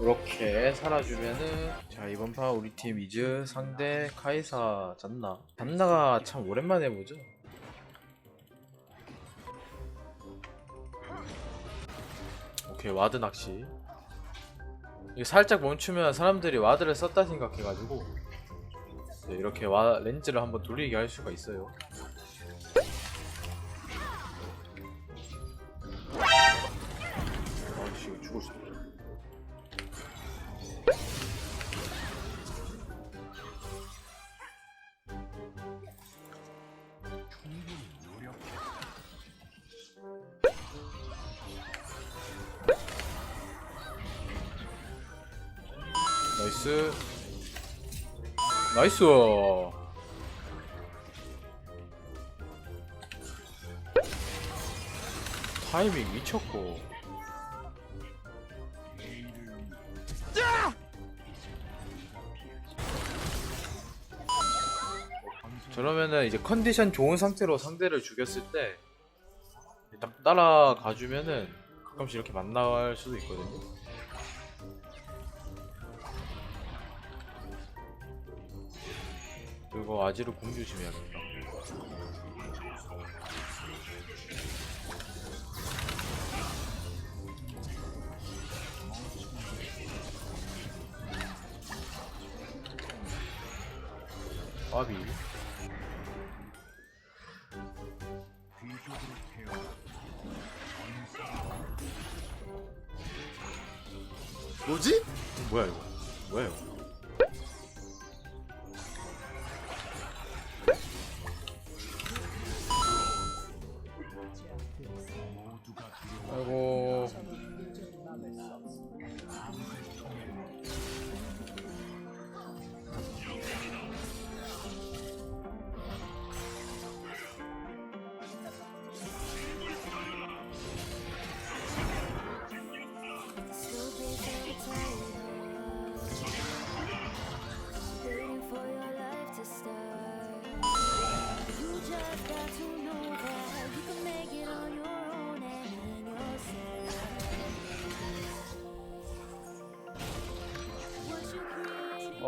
이렇게 살아주면은 자 이번 판 우리 팀 이즈 상대 카이사 잔나? 잔나가 참 오랜만에 보죠. 오케이 와드 낚시. 이게 살짝 멈추면 사람들이 와드를 썼다 생각해가지고 네, 이렇게 와 렌즈를 한번 돌리게 할 수가 있어요 나이스. 나이스. 타이밍 미쳤고. 저러면은 이제 컨디션 좋은 상태로 상대를 죽였을 때 딱 따라가 주면은 가끔씩 이렇게 만날 수도 있거든요. 그리고 아지로 공 조심해야겠다. 아비. 뭐지? 뭐야 이거? 뭐야 이거?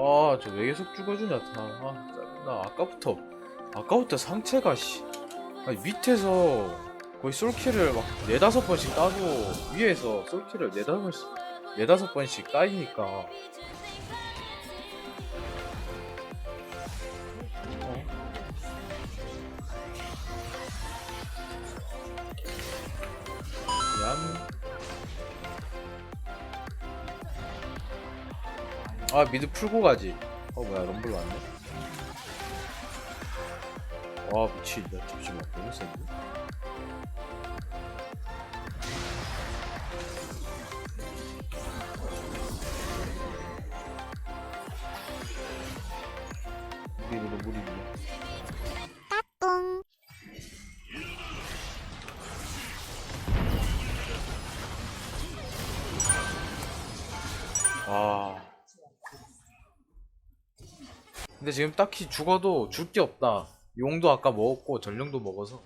아 저 왜 계속 죽어주냐 다. 아 짜증나 아까부터 아까부터 상체가 씨 아니 밑에서 거의 솔킬을 막 네다섯 번씩 따고 위에서 솔킬을 네다섯 번씩 네다섯 번씩 따이니까 아 미드 풀고 가지. 어 뭐야 럼블 왔네. 와 미친 나 잠시만 너무 센데 무리무리 무리무리. 아. 근데 지금 딱히 죽어도 줄 게 없다. 용도 아까 먹었고 전령도 먹어서.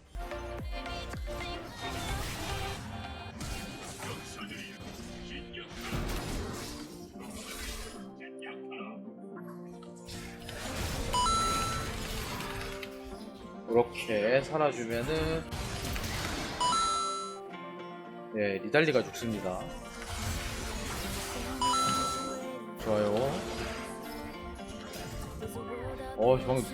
이렇게 살아주면은 네 리달리가 죽습니다. 좋아요. 어, 방금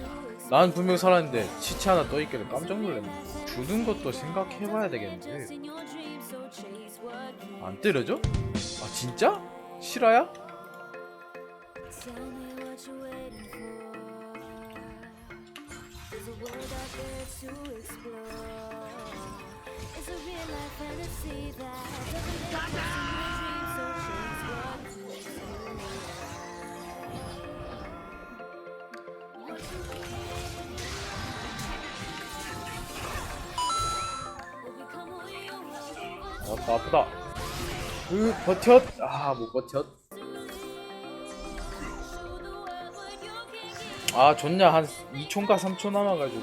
난 분명 살았는데 시체 하나 떠 있길래 깜짝 놀랐네. 주는 것도 생각해봐야 되겠는데 안 때려져? 아 진짜? 실화야? 아, 아프다 그 아프다. 으 버텼 아못 버텼 아 좋냐. 한 2초인가 3초 남아가지고.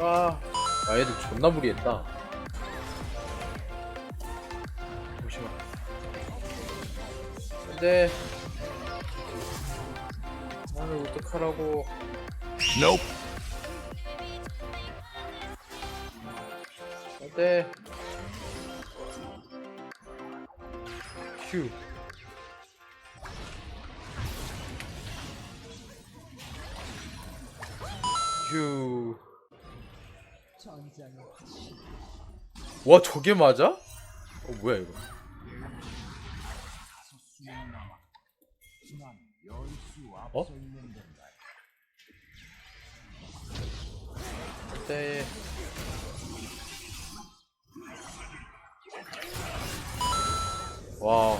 와. 아 얘들 존나 무리했다. 잠시만. 안돼. 나를 어떡하라고. Nope. 안돼. 큐. 큐. 와 저게 맞아? 어 뭐야 이거? 어? 네. 와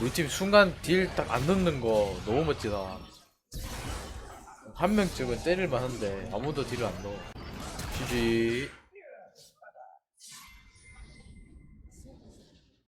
우리 팀 순간 딜 딱 안 넣는 거 너무 멋지다. 한 명쯤은 때릴 만한데 아무도 딜을 안 넣어. GG.